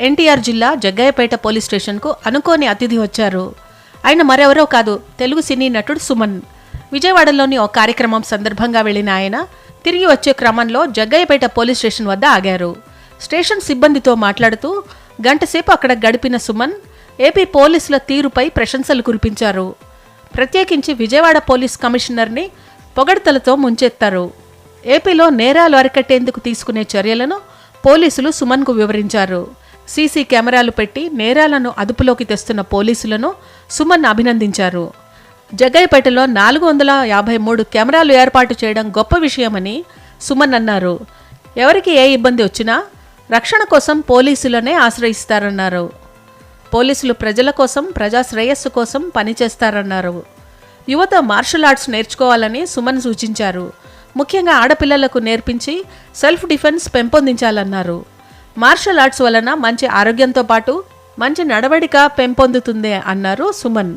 ఎన్టీఆర్ జిల్లా జగ్గయ్యపేట పోలీస్ స్టేషన్కు అనుకోని అతిథి వచ్చారు. ఆయన మరెవరో కాదు తెలుగు సినీ నటుడు సుమన్. విజయవాడలోని ఒక కార్యక్రమం సందర్భంగా వెళ్ళిన ఆయన తిరిగి వచ్చే క్రమంలో జగ్గయ్యపేట పోలీస్ స్టేషన్ వద్ద ఆగారు. స్టేషన్ సిబ్బందితో మాట్లాడుతూ గంటసేపు అక్కడ గడిపిన సుమన్ ఏపీ పోలీసుల తీరుపై ప్రశంసలు కురిపించారు. ప్రత్యేకించి విజయవాడ పోలీస్ కమిషనర్ని పొగడతలతో ముంచెత్తారు. ఏపీలో నేరాలు అరికట్టేందుకు తీసుకునే చర్యలను పోలీసులు సుమన్కు వివరించారు. సీసీ కెమెరాలు పెట్టి నేరాలను అదుపులోకి తెస్తున్న పోలీసులను సుమన్ అభినందించారు. జగ్గయ్యపేటలో నాలుగు వందల యాభై మూడు కెమెరాలు ఏర్పాటు చేయడం గొప్ప విషయమని సుమన్ అన్నారు. ఎవరికి ఏ ఇబ్బంది వచ్చినా రక్షణ కోసం పోలీసులనే ఆశ్రయిస్తారన్నారు. పోలీసులు ప్రజల కోసం ప్రజా శ్రేయస్సు కోసం పనిచేస్తారన్నారు. యువత మార్షల్ ఆర్ట్స్ నేర్చుకోవాలని సుమన్ సూచించారు. ముఖ్యంగా ఆడపిల్లలకు నేర్పించి సెల్ఫ్ డిఫెన్స్ పెంపొందించాలన్నారు. మార్షల్ ఆర్ట్స్ వలన మంచి ఆరోగ్యంతో పాటు మంచి నడవడిక పెంపొందుతుంది అన్నారు సుమన్.